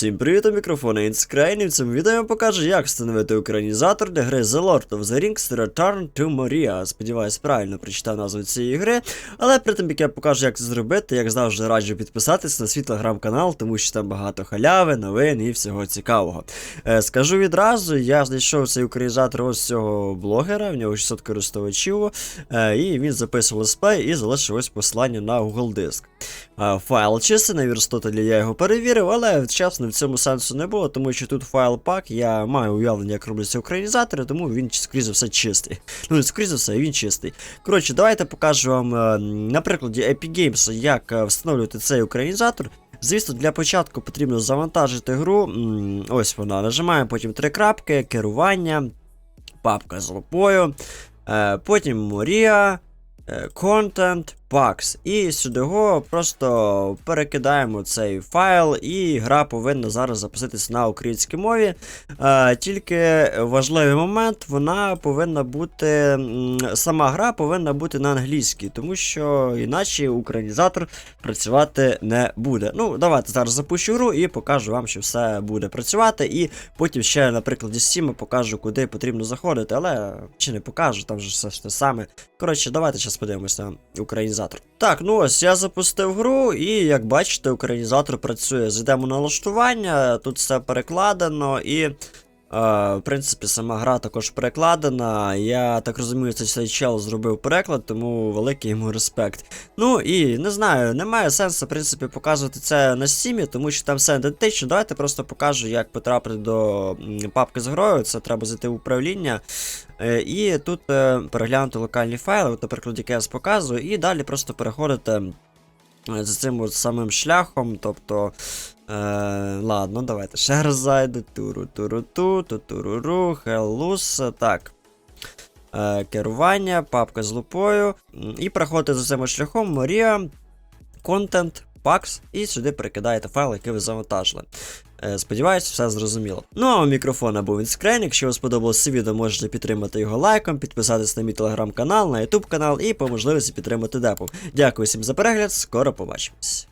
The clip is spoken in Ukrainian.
Всім привіт, у мікрофона Інскрайн, і в цьому відео я покажу, як встановити українізатор для гри The Lord of the Rings Return to Moria. Сподіваюсь, правильно прочитав назву цієї гри. Але перед тим як я покажу, як це зробити, як завжди раджу підписатись на свій телеграм-канал, тому що там багато халяви, новин і всього цікавого. Е, скажу відразу, я знайшов цей українізатор ось цього блогера, в нього 600 користувачів, е, і він записував летсплей і залишив ось посилання на Google Диск. Файл чистий, в Аристотелі я його перевірив, але чесно в цьому сенсу не було, тому що тут файл пак, я маю уявлення, як робляться українізатори, тому він скоріше за все чистий. Ну, скоріше за все, він чистий. Коротше, давайте покажу вам е, на прикладі Epic Games, як е, встановлювати цей українізатор. Звісно, для початку потрібно завантажити гру. Ось вона. Нажимаємо потім три крапки, керування, папка з лупою, е, потім Морія, е, Packs. І сюди го просто перекидаємо цей файл, і гра повинна зараз запуститися на українській мові. Е, тільки важливий момент, вона повинна бути. Сама гра повинна бути на англійській, тому що іначе українізатор працювати не буде. Ну, давайте зараз запущу гру і покажу вам, що все буде працювати. І потім ще на прикладі Steam покажу, куди потрібно заходити, але чи не покажу, там же все ж те саме. Коротше, давайте зараз подивимося на українізатор. Так, ну ось я запустив гру, і як бачите, українізатор працює. Зайдемо на налаштування, тут все перекладено і. Е, в принципі, сама гра також перекладена. Я так розумію, це цей чел зробив переклад, тому великий йому респект. Ну і не знаю, немає сенсу, в принципі, показувати це на стімі, тому що там все ідентично. Давайте просто покажу, як потрапити до папки з грою. Це треба зайти в управління. Е, і тут е, переглянути локальні файли, от, наприклад, які я показую, і далі просто переходите е, за цим от самим шляхом, тобто. Е, ладно, давайте ще раз зайду. Туру, туру, ту, ту, туруру, хелус. Так. Е, керування, папка з лупою. І проходите за цим шляхом Морія, контент, пакс, і сюди перекидаєте файл, який ви завантажили. Е, Сподіваюсь, все зрозуміло. Ну а у мікрофона був Інскрейн. Якщо вам сподобалося це відео, можете підтримати його лайком, підписатись на мій телеграм-канал, на ютуб канал і по можливості підтримати депу. Дякую всім за перегляд, скоро побачимось.